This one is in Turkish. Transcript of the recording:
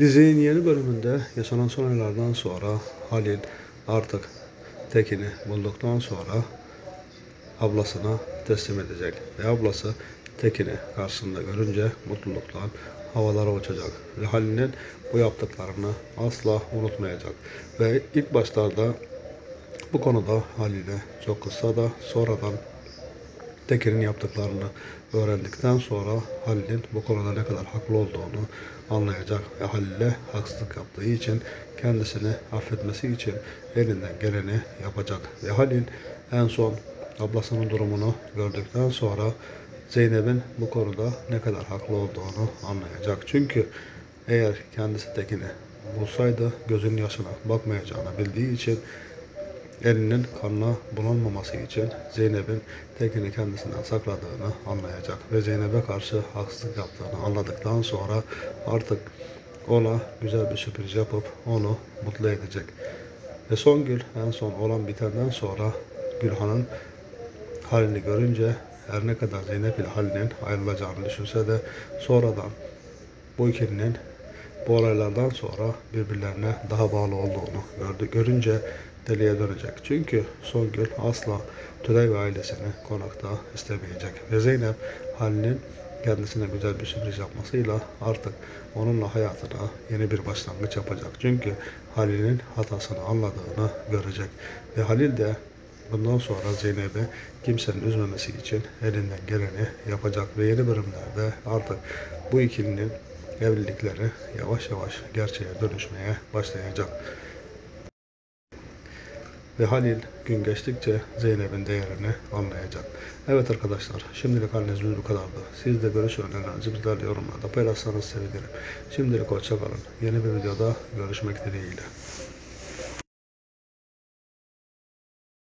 Dizinin yeni bölümünde yaşanan son olaylardan sonra Halil artık Tekin'i bulduktan sonra ablasına teslim edecek. Ve ablası Tekin'i karşısında görünce mutluluktan havalara uçacak. Ve Halil'in bu yaptıklarını asla unutmayacak. Ve ilk başlarda bu konuda Halil'e çok kızsa da sonradan Tekin'in yaptıklarını öğrendikten sonra Halil'in bu konuda ne kadar haklı olduğunu anlayacak ve Halil'e haksızlık yaptığı için kendisini affetmesi için elinden geleni yapacak. Ve Halil en son ablasının durumunu gördükten sonra Zeynep'in bu konuda ne kadar haklı olduğunu anlayacak. Çünkü eğer kendisi Tekin'i bulsaydı gözünün yaşına bakmayacağını bildiği için elinin kanına bulanmaması için Zeynep'in Tekin'i kendisinden sakladığını anlayacak ve Zeynep'e karşı haksızlık yaptığını anladıktan sonra artık ona güzel bir sürpriz yapıp onu mutlu edecek. Ve Songül en son olan bitenden sonra Gülhan'ın halini görünce her ne kadar Zeynep ile Halil'in ayrılacağını düşünse de sonradan bu ikilinin bu olaylardan sonra birbirlerine daha bağlı olduğunu gördü, görünce deliye dönecek. Çünkü Songül asla Tülay ve ailesini konakta istemeyecek. Ve Zeynep Halil'in kendisine güzel bir sürpriz yapmasıyla artık onunla hayatına yeni bir başlangıç yapacak. Çünkü Halil'in hatasını anladığını görecek. Ve Halil de Bundan sonra Zeynep'i kimsenin üzmemesi için elinden geleni yapacak ve yeni bölümlerde artık bu ikilinin evlilikleri yavaş yavaş gerçeğe dönüşmeye başlayacak. Ve Halil gün geçtikçe Zeynep'in değerini anlayacak. Evet arkadaşlar şimdilik haliniz bu kadardı. Siz de görüş önerilerinizi bizlerle yorumlarda paylaşsanız sevinirim. Şimdilik hoşçakalın. Yeni bir videoda görüşmek dileğiyle.